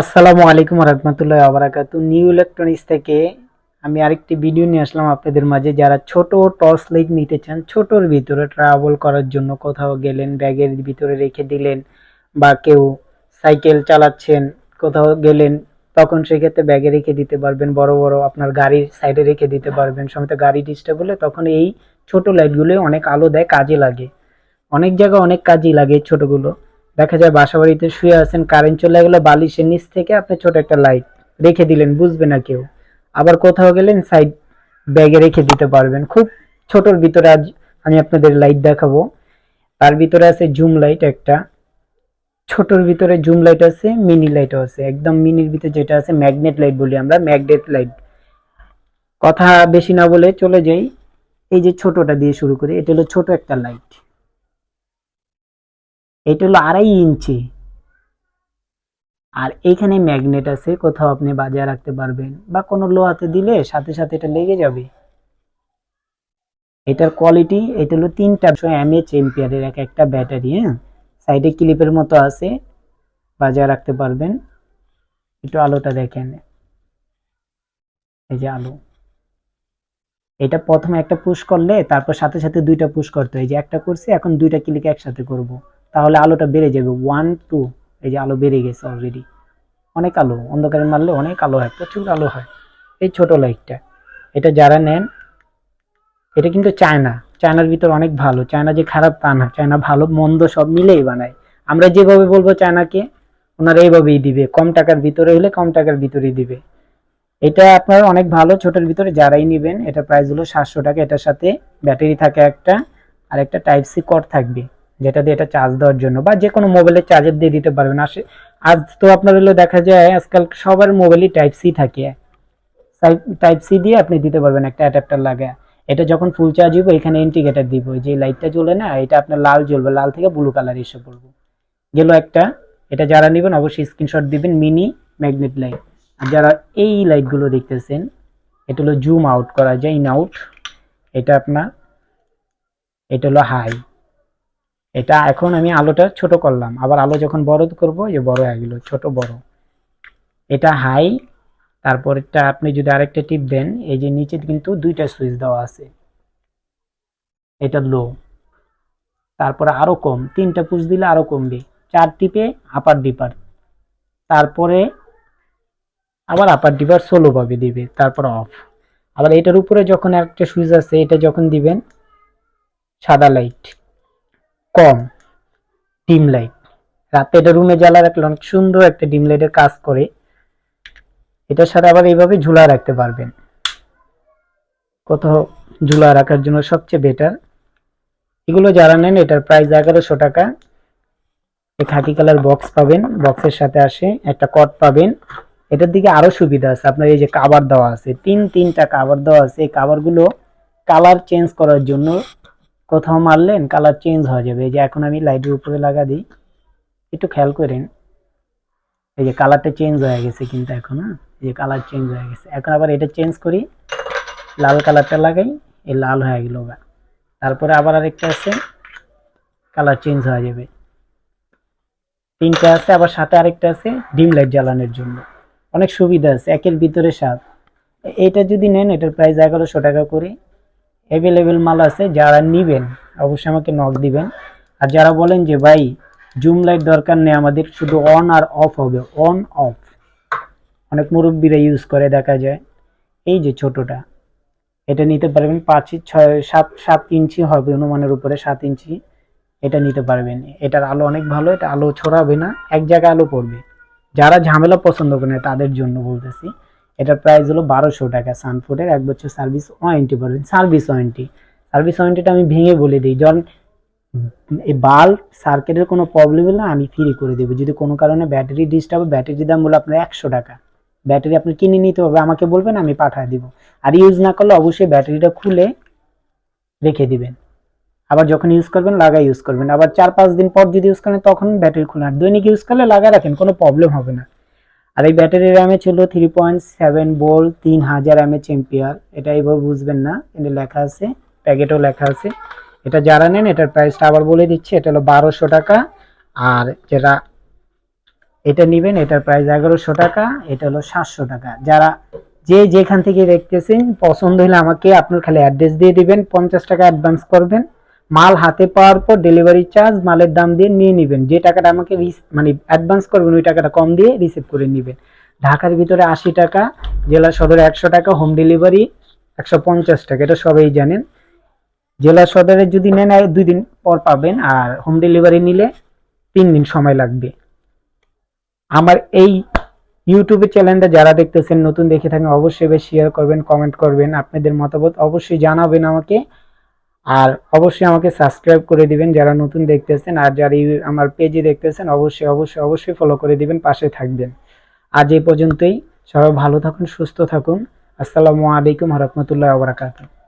আসসালামু আলাইকুম রহমতুল্লাহ আবরাকাতু new electronics থেকে আমি আরেকটি ভিডিও নিয়ে আসলাম আপনাদের মাঝে। যারা ছোট টর্চ লাইট নিতে চান, ছোটোর ভিতরে ট্রাভেল করার জন্য কোথাও গেলেন, ব্যাগের ভিতরে রেখে দিলেন বা কেউ সাইকেল চালাচ্ছেন, কোথাও গেলেন, তখন সেক্ষেত্রে ব্যাগে রেখে দিতে পারবেন, বড় বড় আপনার গাড়ির সাইডে রেখে দিতে পারবেন। সময় গাড়ি ডিস্টার্ব হলে তখন এই ছোট লাইটগুলো অনেক আলো দেয়, কাজে লাগে। অনেক জায়গায় অনেক কাজই লাগে ছোটগুলো। দেখা যায় বাসা বাড়িতে শুয়ে আছেন কারেন্ট চলে গেলো, বালিশের নিচ থেকে আপনি ছোট একটা লাইট রেখে দিলেন, বুঝবে না কেউ। আবার কোথাও গেলেন সাইড ব্যাগে রেখে দিতে পারবেন। খুব ছোটর ভিতরে আজ আমি আপনাদের লাইট দেখাবো। তার ভিতরে আছে জুম লাইট একটা। ছোটর ভিতরে জুম লাইট আছে মিনি লাইটও আছে। একদম মিনির ভিতরে যেটা আছে ম্যাগনেট লাইট বলি আমরা ম্যাগনেট লাইট কথা বেশি না বলে চলে যাই। এই যে ছোটটা দিয়ে শুরু করি, এটা হলো ছোট একটা লাইট এটা হলো আড়াই ইঞ্চি। আর এখানে ম্যাগনেট আছে, কোথাও আপনি বাজায় রাখতে পারবেন বা কোনো লোহাতে দিলে সাথে সাথে এটা লেগে যাবে। এটার কোয়ালিটি এটা হলো তিনটা এমএচ এম্পিয়ারের এক একটা ব্যাটারি হ্যাঁ? সাইডে ক্লিপের মতো আছে, বাজায় রাখতে পারবেন। একটু আলোটা দেখেন। এই যে আলো। এটা প্রথমে একটা পুশ করলে, তারপর সাথে সাথে দুইটা পুশ করতে হয়। যে একটা করছি, এখন দুইটা ক্লিক একসাথে করব। তাহলে আলোটা বেড়ে যাবে ওয়ান টু এই যে আলো বেড়ে গেছে অলরেডি অনেক আলো, অন্ধকারে মারলে অনেক আলো হয়, প্রচুর আলো হয়। এই ছোট লাইটটা, এটা যারা নেন, এটা কিন্তু চায়না। চায়নার ভিতর অনেক ভালো। চায়না যে খারাপ তা না, চায়না ভালো, মন্দ সব মিলেই বানায়। আমরা যেভাবে বলব চায়নাকে, ওনারা এইভাবেই দিবে। কম টাকার ভিতরে হলে কম টাকার ভিতরেই দিবে। এটা আপনার অনেক ভালো, ছোটোর ভিতরে যারাই নেবেন, এটা প্রাইস হলো সাতশো টাকা। এটার সাথে ব্যাটারি থাকে একটা, আর একটা টাইপ সি কর্ড থাকবে। যেটা দিয়ে এটা চার্জ দেওয়ার জন্য বা যে কোনো মোবাইলের চার্জার দিয়ে দিতে পারবেন। আসে আজ তো আপনার হলো দেখা যায়, আজকাল সবার মোবাইলই টাইপ সি থাকে। টাইপ সি দিয়ে আপনি দিতে পারবেন একটা অ্যাডাপ্টার লাগায়। এটা যখন ফুল চার্জ হইব, এখানে ইন্ডিকেটার দিব। যে লাইটটা জ্বলে না, এটা আপনার লাল জ্বলবে, লাল থেকে ব্লু কালার এসে পড়বে। গেল একটা, এটা যারা নেবেন অবশ্যই স্ক্রিনশট দিবেন মিনি ম্যাগনেট লাইট আর যারা এই লাইটগুলো দেখতেছেন, এটা হলো জুম আউট করা যায় ইন আউট এটা আপনার, এটা হলো হাই এটা এখন আমি আলোটা ছোট করলাম। আবার আলো যখন বড় করব যে বড় হয়ে গেল, ছোট বড়। এটা হাই তারপর এটা আপনি যদি আরেকটা টিপ দেন, এই যে নিচে কিন্তু দুইটা সুইচ দেওয়া আছে। এটা লো তারপরে আরও কম, তিনটা পুশ দিলে আরও কমবে। চার টিপে আপার ডিপার তারপরে আবার আপার ডিপার সোলো ভাবে দিবে, তারপর অফ আবার এটার উপরে যখন একটা সুইচ আছে, এটা যখন দিবেন, সাদা লাইট কম। ডিম লাইট রাতে এটা রুমে জ্বালা রাখলে অনেক সুন্দর একটা ডিম লাইটের কাজ করে। এটার সাথে আবার এইভাবে ঝুলা রাখতে পারবেন। কোথাও ঝুলা রাখার জন্য সবচেয়ে বেটার এগুলো যারা নেন, এটার প্রাইস এগারোশো টাকা। এই খাকি কালার বক্স পাবেন। বক্সের সাথে আসে একটা কট পাবেন। এটার দিকে আরও সুবিধা আছে। আপনার এই যে কাবার দেওয়া আছে, তিন তিনটা কাবার দেওয়া আছে। এই কাবারগুলো কালার চেঞ্জ করার জন্য কোথাও মারলেন কালার চেঞ্জ হয়ে যাবে। এই যে এখন আমি লাইটের উপরে লাগা দিই, একটু খেয়াল করেন। এই যে কালারটা চেঞ্জ হয়ে গেছে কিন্তু এখন হ্যাঁ? এই যে কালার চেঞ্জ হয়ে গেছে। এখন আবার এটা চেঞ্জ করি, লাল কালারটা লাগাই, এই লাল হয়ে গেল গা। তারপরে আবার আরেকটা আছে কালার চেঞ্জ হয়ে যাবে। তিনটা আছে, আবার সাথে আরেকটা আছে, ডিম লাইট জ্বালানোর জন্য। অনেক সুবিধা আছে, একের ভিতরে সাত। এটা যদি নেন, এটার প্রাইস এগারোশো টাকা করে। অ্যাভেলেবেল মাল আছে, যারা নিবেন, অবশ্যই আমাকে নক দিবেন। আর যারা বলেন যে, ভাই জুম লাইট দরকার নেই, আমাদের শুধু অন আর অফ হবে। অন অফ অনেক মুরব্বীরা ইউজ করে, দেখা যায়। এই যে ছোটটা, এটা নিতে পারবেন পাঁচ, ছয়, সাত সাত ইঞ্চি হবে অনুমানের উপরে, সাত ইঞ্চি। এটা নিতে পারবেন। এটার আলো অনেক ভালো, এটা আলো ছড়াবে না, এক জায়গায় আলো পড়বে। যারা ঝামেলা পছন্দ করে, তাদের জন্য বলতেছি। এটার প্রাইস হলো বারোশো টাকা সানফুডের, এক বছর সার্ভিস ওয়ারেন্টি পাবেন সার্ভিস ওয়ারেন্টি সার্ভিস ওয়ারেন্টিটা আমি ভেঙে বলে দিই। যখন এই বাল্ব সার্কিটের কোনো প্রবলেম হলে আমি ফ্রি করে দেবো। যদি কোনো কারণে ব্যাটারি ডিস্টার্ব ব্যাটারি দাম বলে আপনার একশো টাকা। ব্যাটারি আপনি কিনে নিতে হবে, আমাকে বলবেন, আমি পাঠিয়ে দিব। আর ইউজ না করলে অবশ্যই ব্যাটারিটা খুলে রেখে দিবেন। আবার যখন ইউজ করবেন লাগাই ইউজ করবেন। আবার চার পাঁচ দিন পর যদি ইউজ করেন, তখন ব্যাটারি খুলে আর দৈনিক ইউজ করলে লাগা রাখেন, কোনো প্রবলেম হবে না। আর এই ব্যাটারির র্যামে ছিল থ্রি পয়েন্ট সেভেন বোল্ট তিন হাজার এমএচ এম্পিয়ার। এটা এইভাবে বুঝবেন না এটা লেখা আছে, প্যাকেটও লেখা আছে। এটা যারা নেন, এটার প্রাইসটা আবার বলে দিচ্ছি, এটা হলো বারোশো টাকা। আর যেটা এটা নেবেন, এটার প্রাইস এগারোশো টাকা, এটা হলো সাতশো টাকা। যারা যে যেখান থেকে দেখতেছেন, পছন্দ হলে আমাকে আপনার খালি অ্যাড্রেস দিয়ে দিবেন, পঞ্চাশ টাকা অ্যাডভান্স করবেন। মাল হাতে পাওয়ার পর ডেলিভারি চার্জ মালের দাম দিয়ে নিয়ে নেবেন। যে টাকাটা আমাকে মানে অ্যাডভান্স করবেন, ওই টাকাটা কম দিয়ে রিসিভ করে নেবেন। ঢাকার ভিতরে আশি টাকা, জেলা সদরে একশো টাকা হোম ডেলিভারি একশো পঞ্চাশ টাকা, এটা সবাই জানেন। জেলা সদরে যদি নেন দুই দিন পর পাবেন, আর হোম ডেলিভারি নিলে তিন দিন সময় লাগবে। আমার এই ইউটিউবে চ্যানেলটা যারা দেখতেছেন, নতুন দেখে থাকেন, অবশ্যই বেশ শেয়ার করবেন কমেন্ট করবেন। আপনাদের মতামত অবশ্যই জানাবেন আমাকে। আর অবশ্যই আমাকে সাবস্ক্রাইব করে দিবেন, যারা নতুন দেখতেছেন আর যারা আমার পেজে দেখতেছেন, অবশ্যই অবশ্যই অবশ্যই ফলো করে দিবেন, পাশে থাকবেন। আজ এই পর্যন্তই, সবাই ভালো থাকুন, সুস্থ থাকুন। আসসালামু আলাইকুম রহমতুল্লাহ বারাকাতুহ।